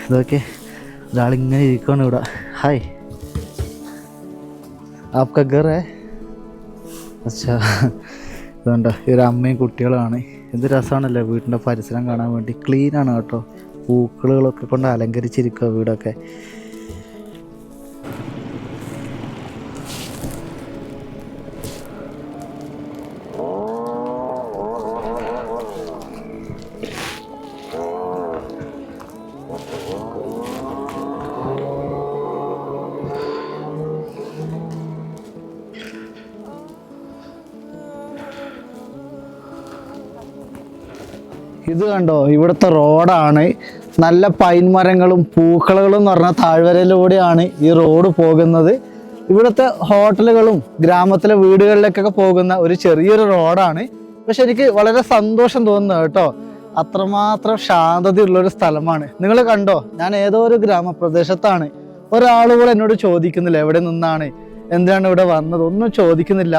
ഇതൊക്കെ ഒരാളിങ്ങനെ ഇരിക്കുകയാണ് ഇവിടെ. ഹായ് ആപ്ക ഗർ ഹേ അച്ഛാ ഇതുണ്ട് ഒരു അമ്മയും കുട്ടികളാണ് എന്ത് രസമാണല്ലേ വീടിന്റെ പരിസരം കാണാൻ വേണ്ടി. ക്ലീനാണ് കേട്ടോ. പൂക്കളുകളൊക്കെ കൊണ്ട് അലങ്കരിച്ചിരിക്കുക വീടൊക്കെ. കണ്ടോ ഇവിടുത്തെ റോഡാണ്. നല്ല പൈൻ മരങ്ങളും പൂക്കളുകളും എന്ന് പറഞ്ഞ താഴ്വരയിലൂടെയാണ് ഈ റോഡ് പോകുന്നത്. ഇവിടുത്തെ ഹോട്ടലുകളും ഗ്രാമത്തിലെ വീടുകളിലേക്കൊക്കെ പോകുന്ന ഒരു ചെറിയൊരു റോഡാണ്. പക്ഷെ എനിക്ക് വളരെ സന്തോഷം തോന്നുന്നു കേട്ടോ. അത്രമാത്രം ശാന്തതയുള്ള ഒരു സ്ഥലമാണ്. നിങ്ങൾ കണ്ടോ? ഞാൻ ഏതോ ഒരു ഗ്രാമപ്രദേശത്താണ്. ഒരാളുകൾ എന്നോട് ചോദിക്കുന്നില്ല എവിടെ നിന്നാണ്? എന്തിനാണ് ഇവിടെ വന്നത്? ഒന്നും ചോദിക്കുന്നില്ല.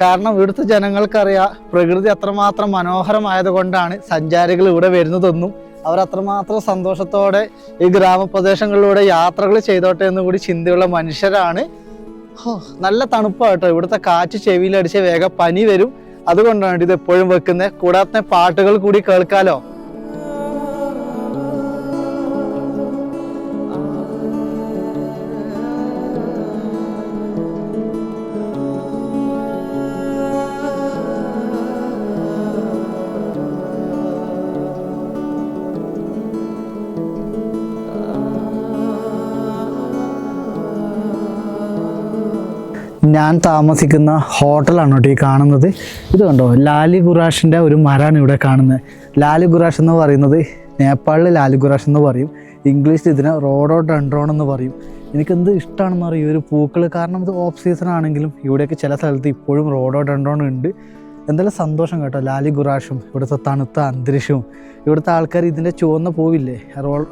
കാരണം ഇവിടുത്തെ ജനങ്ങൾക്കറിയാം പ്രകൃതി അത്രമാത്രം മനോഹരമായത് കൊണ്ടാണ് സഞ്ചാരികൾ ഇവിടെ വരുന്നതെന്നും. അവർ അത്രമാത്രം സന്തോഷത്തോടെ ഈ ഗ്രാമപ്രദേശങ്ങളിലൂടെ യാത്രകൾ ചെയ്തോട്ടെ എന്ന് കൂടി ചിന്തയുള്ള മനുഷ്യരാണ്. നല്ല തണുപ്പായിട്ടോ കേട്ടോ ഇവിടുത്തെ കാറ്റ് ചെവിയിലടിച്ച് വേഗം പനി വരും. അതുകൊണ്ടാണ് ഇത് എപ്പോഴും വെക്കുന്നത്. കൂടാതെ പാട്ടുകൾ കൂടി കേൾക്കാലോ. ഞാൻ താമസിക്കുന്ന ഹോട്ടലാണ് കേട്ടോ ഈ കാണുന്നത്. ഇത് കണ്ടോ ലാലി ഗുറാഷിന്റെ ഒരു മരമാണ് ഇവിടെ കാണുന്നത്. ലാലി ഗുറാഷ് എന്ന് പറയുന്നത് നേപ്പാളിൽ ലാലി ഗുറാഷ് എന്ന് പറയും. ഇംഗ്ലീഷിൽ ഇതിനെ റോഡോ ഡൺഡ്രോൺ എന്ന് പറയും. എനിക്കെന്ത് ഇഷ്ടമാണെന്ന് പറയും ഈ ഒരു പൂക്കൾ കാരണം ഇത് ഓഫ് സീസൺ ആണെങ്കിലും ഇവിടെയൊക്കെ ചില സ്ഥലത്ത് ഇപ്പോഴും റോഡോ ഡൺഡ്രോൺ ഉണ്ട്. എന്തായാലും സന്തോഷം കേട്ടോ ലാലി ഗുറാഷും ഇവിടുത്തെ തണുത്ത അന്തരീക്ഷവും. ഇവിടുത്തെ ആൾക്കാർ ഇതിന്റെ ചുവന്ന പൂവില്ലേ?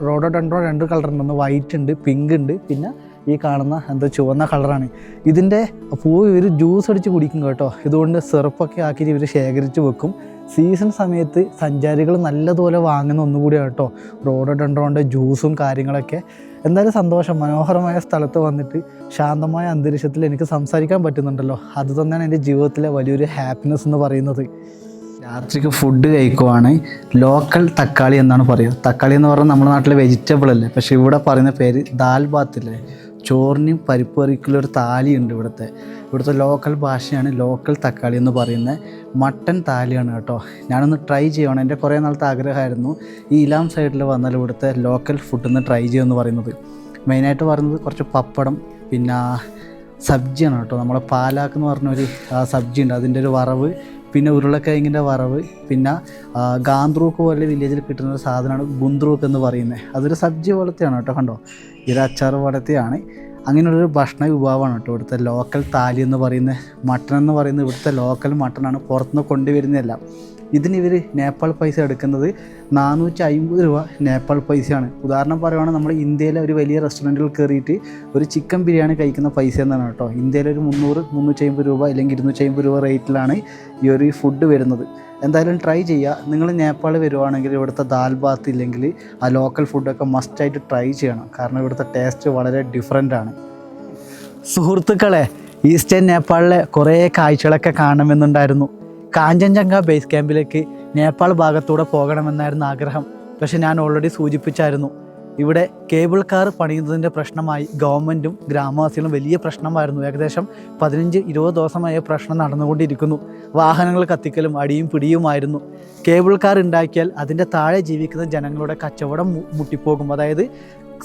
റോഡോ ഡൺഡ്രോൺ രണ്ട് കളറുണ്ട് ഒന്ന് വൈറ്റ് ഉണ്ട് പിങ്ക് ഉണ്ട്. പിന്നെ ഈ കാണുന്ന എന്തോ ചുവന്ന കളറാണ്. ഇതിന്റെ പൂവ് ഇവർ ജ്യൂസ് അടിച്ച് കുടിക്കും കേട്ടോ. ഇതുകൊണ്ട് സിറപ്പൊക്കെ ആക്കിയിട്ട് ഇവർ ശേഖരിച്ച് വെക്കും. സീസൺ സമയത്ത് സഞ്ചാരികൾ നല്ലതുപോലെ വാങ്ങുന്ന ഒന്നുകൂടിയാണ് കേട്ടോ. റോഡ് ഡണ്ടോണ്ട് ജ്യൂസും കാര്യങ്ങളൊക്കെ. എന്തായാലും സന്തോഷം. മനോഹരമായ സ്ഥലത്ത് വന്നിട്ട് ശാന്തമായ അന്തരീക്ഷത്തിൽ എനിക്ക് സംസാരിക്കാൻ പറ്റുന്നുണ്ടല്ലോ. അത് തന്നെയാണ് എന്റെ ജീവിതത്തിലെ വലിയൊരു ഹാപ്പിനെസ് എന്ന് പറയുന്നത്. രാത്രിക്ക് ഫുഡ് കഴിക്കുവാണ് ലോക്കൽ തക്കാളി എന്നാണ് പറയുക. തക്കാളി എന്ന് പറഞ്ഞാൽ നമ്മുടെ നാട്ടിലെ വെജിറ്റബിൾ അല്ലേ? പക്ഷേ ഇവിടെ പറയുന്ന പേര് ദാൽ ബാത്തില്ലേ ചോറിനും പരിപ്പ് കറിക്കുള്ള ഒരു താലിയുണ്ട് ഇവിടുത്തെ. ഇവിടുത്തെ ലോക്കൽ ഭാഷയാണ് ലോക്കൽ തക്കാളി എന്ന് പറയുന്നത്. മട്ടൻ താലിയാണ് കേട്ടോ. ഞാനൊന്ന് ട്രൈ ചെയ്യണം. എന്റെ കുറേ നാളത്തെ ആഗ്രഹമായിരുന്നു. ഈ ഇലാം സൈഡിൽ വന്നാൽ ഇവിടുത്തെ ലോക്കൽ ഫുഡ് ഒന്ന് ട്രൈ ചെയ്യുമെന്ന് പറയുന്നത്. മെയിനായിട്ട് പറയുന്നത് കുറച്ച് പപ്പടം പിന്നെ സബ്ജിയാണ് കേട്ടോ. നമ്മളെ പാലാക്ക് എന്ന് പറഞ്ഞൊരു സബ്ജി ഉണ്ട്. അതിന്റെ ഒരു വറവ് പിന്നെ ഉരുളക്കിഴങ്ങിന്റെ വറവ് പിന്നെ ഗാന്ത്രൂക്ക് പോലെ വില്ലേജിൽ കിട്ടുന്ന ഒരു സാധനമാണ് ഗുന്ത്രൂക്ക് എന്ന് പറയുന്നത്. അതൊരു സബ്ജി പോലത്തെയാണ് കേട്ടോ കണ്ടോ? ഇത് അച്ചാർ പോലത്തെയാണ്. അങ്ങനെയുള്ളൊരു ഭക്ഷണ വിഭവമാണ് കേട്ടോ ഇവിടുത്തെ ലോക്കൽ താലി എന്ന് പറയുന്നത്. മട്ടൺ എന്ന് പറയുന്നത് ഇവിടുത്തെ ലോക്കൽ മട്ടണാണ് പുറത്തുനിന്ന് കൊണ്ടുവരുന്നതല്ല. ഇതിന് ഇവർ നേപ്പാൾ പൈസ എടുക്കുന്നത് നാനൂറ്റി അമ്പത് രൂപ നേപ്പാൾ പൈസയാണ്. ഉദാഹരണം പറയുവാണെങ്കിൽ നമ്മൾ ഇന്ത്യയിലെ ഒരു വലിയ റെസ്റ്റോറന്റിൽ കയറിയിട്ട് ഒരു ചിക്കൻ ബിരിയാണി കഴിക്കുന്ന പൈസ എന്നാണ് കേട്ടോ. ഇന്ത്യയിലെ ഒരു മുന്നൂറ് മുന്നൂറ്റി അമ്പത് രൂപ അല്ലെങ്കിൽ ഇരുന്നൂറ്റി അമ്പത് രൂപ റേറ്റിലാണ് ഈ ഒരു ഫുഡ് വരുന്നത്. എന്തായാലും ട്രൈ ചെയ്യുക. നിങ്ങൾ നേപ്പാൾ വരുവാണെങ്കിൽ ഇവിടുത്തെ ദാൽ ബാത്ത് ഇല്ലെങ്കിൽ ആ ലോക്കൽ ഫുഡൊക്കെ മസ്റ്റായിട്ട് ട്രൈ ചെയ്യണം. കാരണം ഇവിടുത്തെ ടേസ്റ്റ് വളരെ ഡിഫറെന്റ് ആണ്. സുഹൃത്തുക്കളെ ഈസ്റ്റേൺ നേപ്പാളിലെ കുറേ കാഴ്ചകളൊക്കെ കാണണമെന്നുണ്ടായിരുന്നു കാഞ്ചൻജംഗ ബേസ് ക്യാമ്പിലേക്ക് നേപ്പാൾ ഭാഗത്തൂടെ പോകണമെന്നായിരുന്നു ആഗ്രഹം. പക്ഷെ ഞാൻ ഓൾറെഡി സൂചിപ്പിച്ചായിരുന്നു. ഇവിടെ കേബിൾ കാർ പണിയുന്നതിന്റെ പ്രശ്നമായി ഗവൺമെന്റും ഗ്രാമവാസികളും വലിയ പ്രശ്നമായിരുന്നു. ഏകദേശം പതിനഞ്ച് ഇരുപത് ദിവസമായ പ്രശ്നം നടന്നുകൊണ്ടിരിക്കുന്നു. വാഹനങ്ങൾ കത്തിക്കലും അടിയും പിടിയുമായിരുന്നു. കേബിൾ കാർ ഉണ്ടാക്കിയാൽ അതിന്റെ താഴെ ജീവിക്കുന്ന ജനങ്ങളുടെ കച്ചവടം മുട്ടിപ്പോകും. അതായത്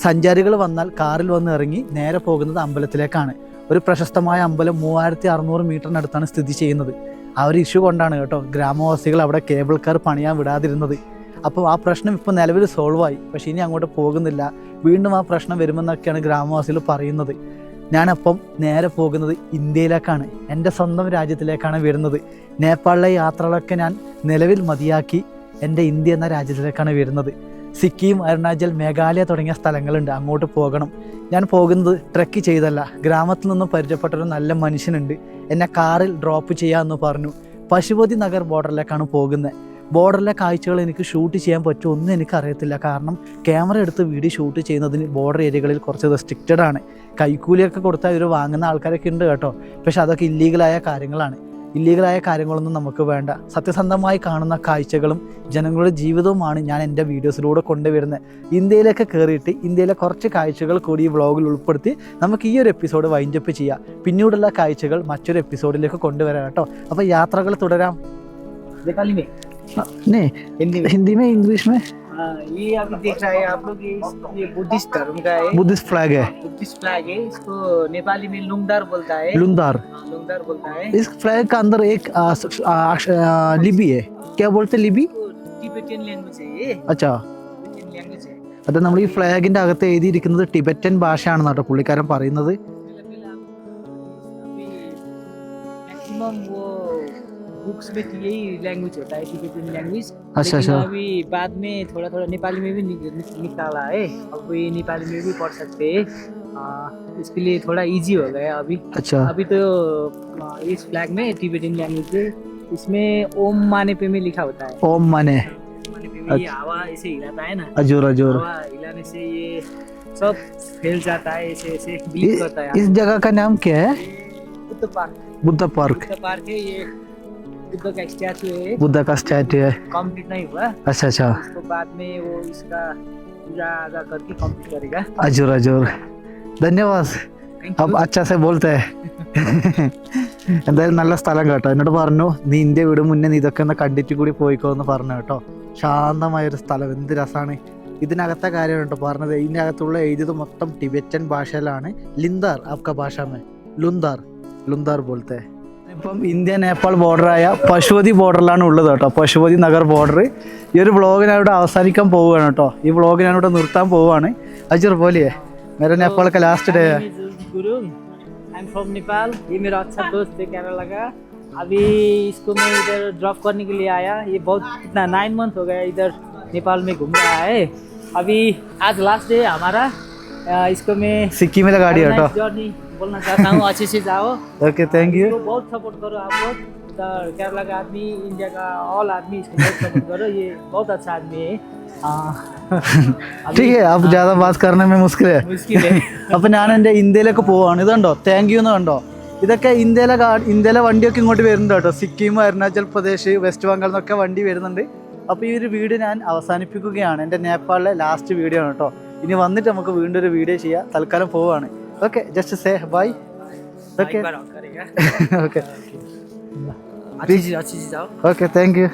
സഞ്ചാരികൾ വന്നാൽ കാറിൽ വന്ന് ഇറങ്ങി നേരെ പോകുന്നത് അമ്പലത്തിലേക്കാണ്. ഒരു പ്രശസ്തമായ അമ്പലം മൂവായിരത്തി അറുന്നൂറ് മീറ്ററിനടുത്താണ് സ്ഥിതി ചെയ്യുന്നത്. ആ ഒരു ഇഷ്യൂ കൊണ്ടാണ് കേട്ടോ ഗ്രാമവാസികൾ അവിടെ കേബിൾ കാർ പണിയാൻ വിടാതിരുന്നത്. അപ്പോൾ ആ പ്രശ്നം ഇപ്പോൾ നിലവിൽ സോൾവ് ആയി പക്ഷേ ഇനി അങ്ങോട്ട് പോകുന്നില്ല. വീണ്ടും ആ പ്രശ്നം വരുമെന്നൊക്കെയാണ് ഗ്രാമവാസികൾ പറയുന്നത്. ഞാനപ്പം നേരെ പോകുന്നത് ഇന്ത്യയിലേക്കാണ്. എന്റെ സ്വന്തം രാജ്യത്തിലേക്കാണ് വരുന്നത്. നേപ്പാളിലെ യാത്രകളൊക്കെ ഞാൻ നിലവിൽ മതിയാക്കി എന്റെ ഇന്ത്യ എന്ന രാജ്യത്തിലേക്കാണ് വരുന്നത്. സിക്കിം അരുണാചൽ മേഘാലയ തുടങ്ങിയ സ്ഥലങ്ങളുണ്ട്. അങ്ങോട്ട് പോകണം. ഞാൻ പോകുന്നത് ട്രെക്ക് ചെയ്തല്ല. ഗ്രാമത്തിൽ നിന്നും പരിചയപ്പെട്ട ഒരു നല്ല മനുഷ്യനുണ്ട്. എന്നെ കാറിൽ ഡ്രോപ്പ് ചെയ്യാമെന്ന് പറഞ്ഞു. പശുപതി നഗർ ബോർഡറിലേക്കാണ് പോകുന്നത് ബോർഡറിലെ കാഴ്ചകൾ എനിക്ക് ഷൂട്ട് ചെയ്യാൻ പറ്റുമോ ഒന്നും എനിക്ക് അറിയത്തില്ല കാരണം ക്യാമറ എടുത്ത് വീഡിയോ ഷൂട്ട് ചെയ്യുന്നതിന് ബോർഡർ ഏരിയകളിൽ കുറച്ച് റെസ്ട്രിക്റ്റഡ് ആണ്. കൈക്കൂലിയൊക്കെ കൊടുത്താൽ ഇവർ വാങ്ങുന്ന ആൾക്കാരൊക്കെ ഉണ്ട് കേട്ടോ. പക്ഷെ അതൊക്കെ ഇല്ലീഗലായ കാര്യങ്ങളാണ്. ഇല്ലീഗലായ കാര്യങ്ങളൊന്നും നമുക്ക് വേണ്ട. സത്യസന്ധമായി കാണുന്ന കാഴ്ചകളും ജനങ്ങളുടെ ജീവിതവുമാണ് ഞാൻ എന്റെ വീഡിയോസിലൂടെ കൊണ്ടുവരുന്നത്. ഇന്ത്യയിലൊക്കെ കയറിയിട്ട് ഇന്ത്യയിലെ കുറച്ച് കാഴ്ചകൾ കൂടി ഈ വ്ളോഗിൽ ഉൾപ്പെടുത്തി നമുക്ക് ഈ ഒരു എപ്പിസോഡ് വൈൻഡപ്പ് ചെയ്യാം. പിന്നീടുള്ള കാഴ്ചകൾ മറ്റൊരു എപ്പിസോഡിലേക്ക് കൊണ്ടുവരാം കേട്ടോ. അപ്പോൾ യാത്രകൾ തുടരാം. Hindi English may? में हिंदी में इंग्लिश में हाँ, ये अभी देख रहे हैं आप लोग ये ये बुद्धिस्ट धर्म का है बुद्धिस्ट फ्लैग है बुद्धिस्ट फ्लैग है इसको नेपाली में लुंगदार बोलता है लुंदार हाँ, लुंगदार बोलता है इस फ्लैग का अंदर एक आ, स- आ, आ, लिपि है क्या बोलते लिपि टिबेटियन लैंग्वेज है ये അച്ഛാ टिबेटियन लैंग्वेज है അത് നമ്മൾ ഈ ഫ്ലാഗിന്റെ അകത്ത് എഴുതിയിരിക്കുന്നത് ടിബറ്റൻ ഭാഷയാണെന്ന് കേട്ടോ പുള്ളിക്കാരൻ പറയുന്നത് पहले बुक्स में तो यही लैंग्वेज होता है टिबेटियन लैंग्वेज अच्छा अच्छा। अभी बाद में थोड़ा थोड़ा नेपाली में भी निक, निक, निकाला है। अब ये नेपाली में भी पढ़ सकते हैं। इसके लिए थोड़ा इजी हो गया अभी। अच्छा। अभी तो इस फ्लैग में टिबेटियन लैंग्वेज है। इसमें ओम माने पे में लिखा होता है। ओम माने। ये हवा ऐसे हिलाता है ना? Azzur Azzur. हवा हिलाने से ये सब फैल जाता है ऐसे ऐसे ब्लीच करता है। इस जगह का नाम क्या है? Buddha park. Buddha park. Buddha park है ये। बुद्ध का स्टैचू है बुद्ध का स्टैचू है कंप्लीट नहीं हुआ अच्छा अच्छा उसको बाद में वो इसका पूजा आगा करके कंप्लीट करेगा अजूर अजूर धन्यवाद Thank अब you. अच्छा से बोलते हैं എന്തായാലും നല്ല സ്ഥലം കേട്ടോ എന്നോട് പറഞ്ഞു നീ ഇന്ത്യ വിടും മുന്നേ നീ ഇതൊക്കെ ഒന്ന് കണ്ടിട്ട് കൂടി പോയിക്കോ എന്ന് പറഞ്ഞു കേട്ടോ ശാന്തമായ ഒരു സ്ഥലം എന്ത് രസമാണ് ഇതിനകത്തെ കാര്യം കേട്ടോ പറഞ്ഞത് ഇതിൻ്റെ അകത്തുള്ള എഴുതിയത് മൊത്തം ടിബറ്റൻ ഭാഷയിലാണ് ലിന്ദാർ ആപ്ക ഭാഷ മേ ലുന്ദാർ ലുന്ദാർ പോലത്തെ ഇപ്പം ഇന്ത്യ നേപ്പാൾ ബോർഡറായ പശുപതി ബോർഡറിലാണ് ഉള്ളത് കേട്ടോ. പശുപതി നഗർ ബോർഡർ. ഈ ഒരു വ്ളോഗ് ഞാനിവിടെ അവസാനിക്കാൻ പോവുകയാണ് കേട്ടോ. ഈ വ്ളോഗ് നിർത്താൻ പോവുകയാണ്. അജിർ പോലെയെ മേരെ നേപ്പാളൊക്കെ ലാസ്റ്റ് ഡേ സിക്കിമിലെ ഗാഡിയാട്ടോ बोलना चाहता हूँ अच्छे से जाओ ओके थैंक यू इसको बहुत सपोर्ट करो आप लोग इधर केरला का आदमी इंडिया का ऑल आदमी इसको बहुत सपोर्ट करो ये बहुत अच्छा आदमी है हाँ, अभी- ठीक है अब ज़्यादा बात करने में मुश्किल है मुश्किल है അപ്പം ഞാൻ എൻ്റെ ഇന്ത്യയിലേക്ക് പോവാണ് ഇതുണ്ടോ താങ്ക് യു എന്ന് കണ്ടോ ഇതൊക്കെ ഇന്ത്യയിലെ കാ ഇന്ത്യയിലെ വണ്ടിയൊക്കെ ഇങ്ങോട്ട് വരുന്നുണ്ട് കേട്ടോ സിക്കിം അരുണാചൽ പ്രദേശ് വെസ്റ്റ് ബംഗാളിൽ നിന്നൊക്കെ വണ്ടി വരുന്നുണ്ട് അപ്പോൾ ഈ ഒരു വീഡിയോ ഞാൻ അവസാനിപ്പിക്കുകയാണ് എൻ്റെ നേപ്പാളിലെ ലാസ്റ്റ് വീഡിയോ ആണ് കേട്ടോ ഇനി വന്നിട്ട് നമുക്ക് വീണ്ടും ഒരു വീഡിയോ ചെയ്യാം തൽക്കാലം പോവുകയാണ് Okay, just to say bye. Okay. okay. okay. Okay, thank you.